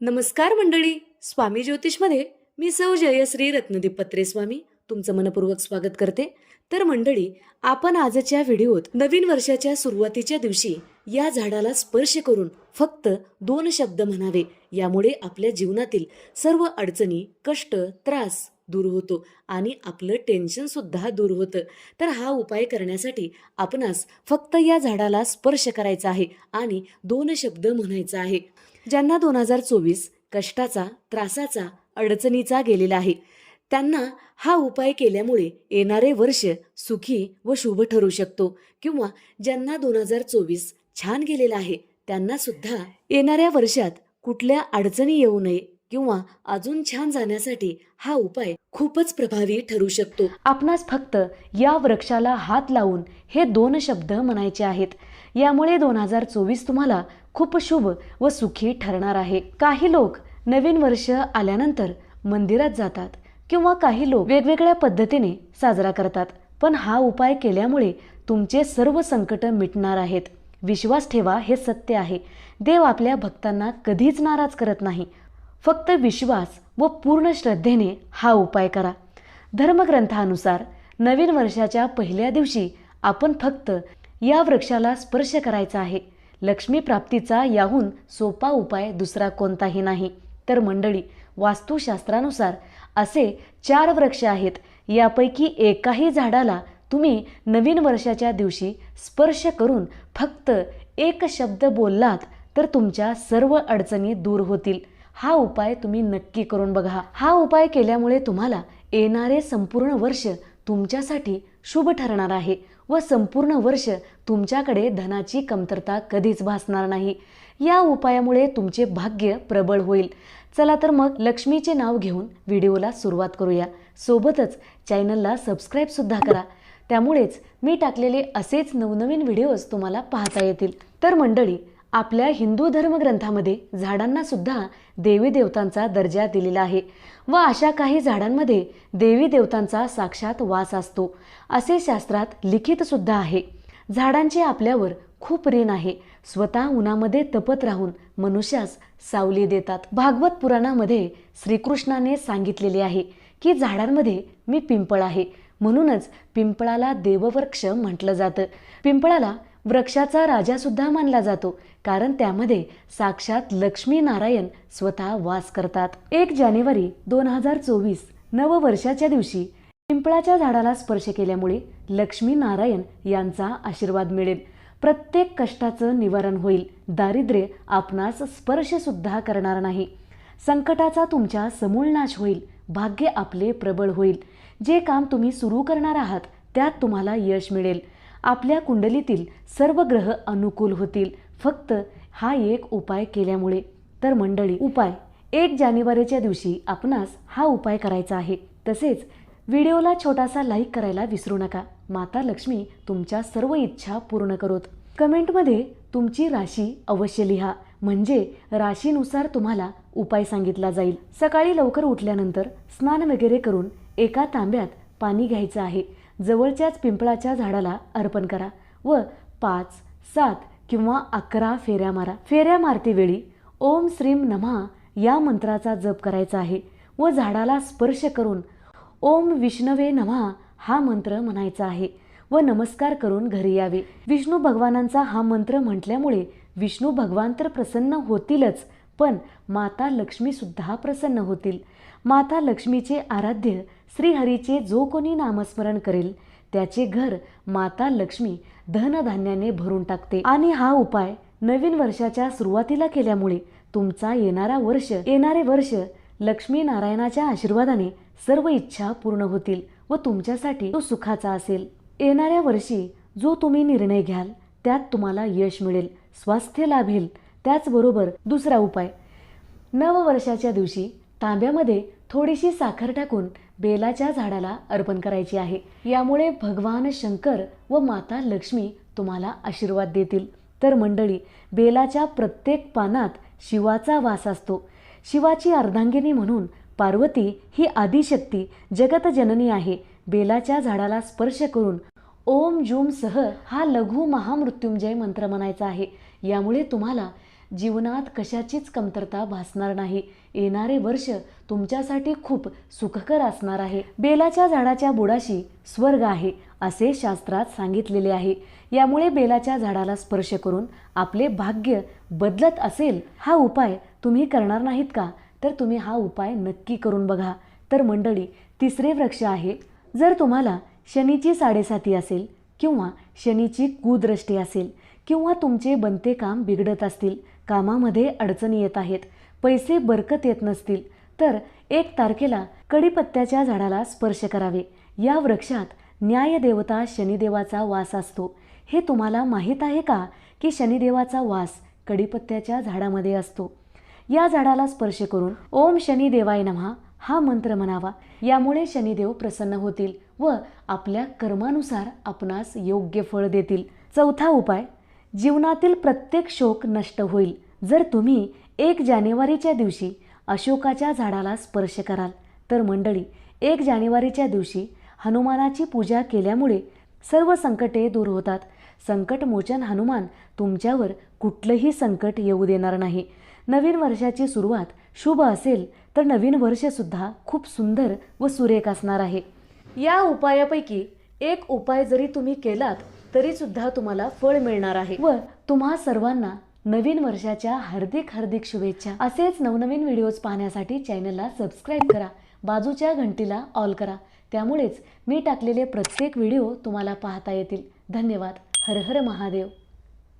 नमस्कार मंडळी स्वामी ज्योतिषमध्ये मी सौ जयश्री रत्नदीप पत्रे स्वामी तुमचं मनपूर्वक स्वागत करते. तर मंडळी आपण आजच्या व्हिडिओत नवीन वर्षाच्या सुरुवातीच्या दिवशी या झाडाला स्पर्श करून फक्त दोन शब्द म्हणावे यामुळे आपल्या जीवनातील सर्व अडचणी कष्ट त्रास दूर होतो आणि आपलं टेन्शन सुद्धा दूर होतं. तर हा उपाय करण्यासाठी आपणास फक्त या झाडाला स्पर्श करायचा आहे आणि दोन शब्द म्हणायचा आहे. ज्यांना दोन हजार चोवीस कष्टाचा त्रासाचा अडचणीचा गेलेला आहे त्यांना हा उपाय केल्यामुळे येणारे वर्ष सुखी व शुभ ठरू शकतो किंवा ज्यांना दोन हजार चोवीस छान गेलेला आहे त्यांना सुद्धा येणाऱ्या वर्षात कुठल्या अडचणी येऊ नये किंवा अजून छान जाण्यासाठी हा उपाय खूपच प्रभावी ठरू शकतो. आपणास फक्त या वृक्षाला हात लावून हे दोन शब्द म्हणायचे आहेत. यामुळे दोन हजार चोवीस तुम्हाला खूप शुभ व सुखी ठरणार आहे. काही लोक नवीन वर्ष आल्यानंतर मंदिरात जातात किंवा काही लोक वेगवेगळ्या पद्धतीने साजरा करतात. पण हा उपाय केल्यामुळे तुमचे सर्व संकट मिटणार आहेत. विश्वास ठेवा हे सत्य आहे. देव आपल्या भक्तांना कधीच नाराज करत नाही. फक्त विश्वास व पूर्ण श्रद्धेने हा उपाय करा. धर्मग्रंथानुसार नवीन वर्षाच्या पहिल्या दिवशी आपण फक्त या वृक्षाला स्पर्श करायचा आहे. लक्ष्मी प्राप्तीचा याहून सोपा उपाय दुसरा कोणताही नाही. तर मंडळी वास्तुशास्त्रानुसार असे चार वृक्ष आहेत. यापैकी एकाही झाडाला तुम्ही नवीन वर्षाच्या दिवशी स्पर्श करून फक्त एक शब्द बोललात तर तुमच्या सर्व अडचणी दूर होतील. हा उपाय तुम्ही नक्की करून बघा. हा उपाय केल्यामुळे तुम्हाला येणारे संपूर्ण वर्ष तुमच्यासाठी शुभ ठरणार आहे व संपूर्ण वर्ष तुमच्याकडे धनाची कमतरता कधीच भासणार नाही. या उपायामुळे तुमचे भाग्य प्रबळ होईल. चला तर मग लक्ष्मीचे नाव घेऊन व्हिडिओला सुरुवात करूया. सोबतच चॅनलला सबस्क्राईबसुद्धा करा. त्यामुळेच मी टाकलेले असेच नवनवीन व्हिडिओज तुम्हाला पाहता येतील. तर मंडळी आपल्या हिंदू धर्मग्रंथामध्ये झाडांना सुद्धा देवी देवतांचा दर्जा दिलेला आहे व अशा काही झाडांमध्ये देवी देवतांचा साक्षात वास असतो असे शास्त्रात लिखित सुद्धा आहे. झाडांचे आपल्यावर खूप ऋण आहे. स्वतः उन्हामध्ये तपत राहून मनुष्यास सावली देतात. भागवत पुराणामध्ये श्रीकृष्णाने सांगितलेले आहे की झाडांमध्ये मी पिंपळ आहे. म्हणूनच पिंपळाला देववृक्ष म्हटलं जातं. पिंपळाला वृक्षाचा राजा सुद्धा मानला जातो. कारण त्यामध्ये साक्षात लक्ष्मी नारायण स्वतः वास करतात. एक जानेवारी दोन हजार चोवीस नववर्षाच्या दिवशी पिंपळाच्या झाडाला स्पर्श केल्यामुळे लक्ष्मी नारायण यांचा आशीर्वाद मिळेल. प्रत्येक कष्टाचं निवारण होईल. दारिद्र्य आपणास स्पर्श सुद्धा करणार नाही. संकटाचा तुमच्या समूळ नाश होईल. भाग्य आपले प्रबळ होईल. जे काम तुम्ही सुरू करणार आहात त्यात तुम्हाला यश मिळेल. आपल्या कुंडलीतील सर्व ग्रह अनुकूल होतील. फक्त हा एक उपाय केल्यामुळे. तर मंडळी उपाय. एक जानेवारीच्या दिवशी आपणास हा उपाय करायचा आहे. तसेच व्हिडिओला छोटासा लाईक करायला विसरू नका. माता लक्ष्मी तुमच्या सर्व इच्छा पूर्ण करोत. कमेंटमध्ये तुमची राशी अवश्य लिहा. म्हणजे राशीनुसार तुम्हाला उपाय सांगितला जाईल. सकाळी लवकर उठल्यानंतर स्नान वगैरे करून एका तांब्यात पाणी घ्यायचं आहे. जवळच्याच पिंपळाच्या झाडाला अर्पण करा व पाच सात किंवा अकरा फेऱ्या मारा. फेऱ्या मारते वेळी ओम श्रीम नमा या मंत्राचा जप करायचा आहे व झाडाला स्पर्श करून ओम विष्णवे नमा हा मंत्र म्हणायचा आहे व नमस्कार करून घरी यावे. विष्णू भगवानांचा हा मंत्र म्हटल्यामुळे विष्णू भगवान तर प्रसन्न होतीलच पण माता लक्ष्मीसुद्धा प्रसन्न होतील. माता लक्ष्मीचे आराध्य श्रीहरीचे जो कोणी नामस्मरण करेल त्याचे घर माता लक्ष्मी धनधान्याने भरून टाकते. आणि हा उपाय नवीन वर्षाच्या सुरुवातीला केल्यामुळे तुमचा येणारा वर्ष येणारे वर्ष लक्ष्मी नारायणाच्या आशीर्वादाने सर्व इच्छा पूर्ण होतील व तुमच्यासाठी तो सुखाचा असेल. येणाऱ्या वर्षी जो तुम्ही निर्णय घ्याल त्यात तुम्हाला यश मिळेल स्वास्थ्य लाभेल त्याचबरोबर दुसरा उपाय. नववर्षाच्या दिवशी तांब्यामध्ये थोडीशी साखर टाकून बेलाच्या झाडाला अर्पण करायची आहे. यामुळे भगवान शंकर व माता लक्ष्मी तुम्हाला आशीर्वाद देतील. तर मंडळी बेलाच्या प्रत्येक पानात शिवाचा वास असतो. शिवाची अर्धांगिनी म्हणून पार्वती ही आदिशक्ती जगतजननी आहे. बेलाच्या झाडाला स्पर्श करून ओम जूम सह हा लघु महामृत्युंजय मंत्र म्हणायचा आहे. यामुळे तुम्हाला जीवनात कशाचीच कमतरता भासणार नाही. येणारे वर्ष तुमच्यासाठी खूप सुखकर असणार आहे. बेलाच्या झाडाच्या बुडाशी स्वर्ग आहे असे शास्त्रात सांगितलेले आहे. यामुळे बेलाच्या झाडाला स्पर्श करून आपले भाग्य बदलत असेल हा उपाय तुम्ही करणार नाहीत का? तर तुम्ही हा उपाय नक्की करून बघा. तर मंडळी तिसरे वृक्ष आहे. जर तुम्हाला शनीची साडेसाती असेल किंवा शनीची कुदृष्टी असेल किंवा तुमचे बनते काम बिघडत असतील कामामध्ये अडचणी येत आहेत. पैसे बरकत येत नसतील तर एक तारखेला कडीपत्त्याच्या झाडाला स्पर्श करावे. या वृक्षात न्यायदेवता शनिदेवाचा वास असतो. हे तुम्हाला माहीत आहे का? की शनिदेवाचा वास कडीपत्त्याच्या झाडामध्ये असतो. या झाडाला स्पर्श करून ओम शनिदेवाय नमः हा मंत्र म्हणावा. यामुळे शनिदेव प्रसन्न होतील व आपल्या कर्मानुसार आपणास योग्य फळ देतील. चौथा उपाय जीवनातील प्रत्येक शोक नष्ट होईल. जर तुम्ही एक जानेवारीच्या दिवशी अशोकाच्या झाडाला स्पर्श कराल तर मंडळी एक जानेवारीच्या दिवशी हनुमानाची पूजा केल्यामुळे सर्व संकटे दूर होतात. संकटमोचन हनुमान तुमच्यावर कुठलंही संकट येऊ देणार नाही. नवीन वर्षाची सुरुवात शुभ असेल तर नवीन वर्षसुद्धा खूप सुंदर व सुरेख असणार आहे. या उपायापैकी एक उपाय जरी तुम्ही केलात तरी सुद्धा तुम्हाला फळ मिळणार आहे. व तुम्हा सर्वांना नवीन वर्षाच्या हार्दिक हार्दिक शुभेच्छा. असेच नवनवीन व्हिडिओज पाहण्यासाठी चॅनलला सबस्क्राईब करा. बाजूच्या घंटीला ऑल करा. त्यामुळेच मी टाकलेले प्रत्येक व्हिडिओ तुम्हाला पाहता येतील. धन्यवाद. हर हर महादेव.